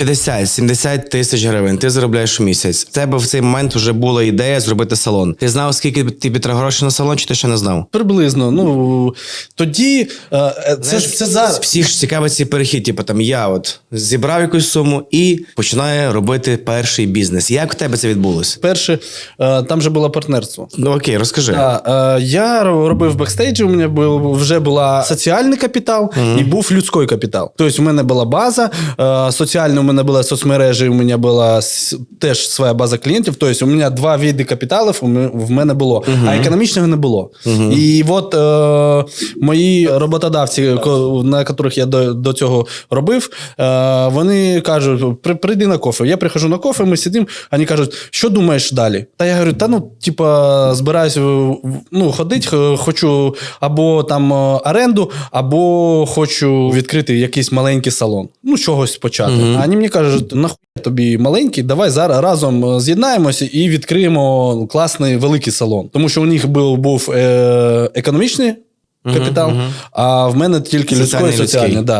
50-70 тисяч гривень ти заробляєш в місяць. В тебе в цей момент вже була ідея зробити салон. Ти знав, скільки тобі треба грошей на салон, чи ти ще не знав? Приблизно. Ну тоді е, е, це, ж- це зараз. Всіх ж цікавить цей перехід. Типу там я от зібрав якусь суму і починаю робити перший бізнес. Як в тебе це відбулося? Перше, е, там же було партнерство. Ну окей, розкажи. Да, е, я робив бекстейджі, у мене був, вже була соціальний капітал і був людський капітал. Тобто, у мене була база, е, соціальна у мене була соцмережі, у мене була теж своя база клієнтів. Тобто, у мене два види капіталів в мене було, а економічного не було. І от е, мої роботодавці, на яких я до, до цього робив, е, вони кажуть: «При- прийди на кофе. Я приходжу на кофе, ми сидимо, вони кажуть, що думаєш далі? Та я говорю, та ну, типа, збираюсь ну, ходити, хочу або там е, оренду, або хочу відкрити якийсь маленький салон. Ну, чогось почати. А вони мені кажуть, нахуй тобі маленький, давай зараз разом е, з'єднаємося і відкриємо класний великий салон. Тому що у них був, був е, економічний капітал, а в мене тільки людський і соціальний. Да.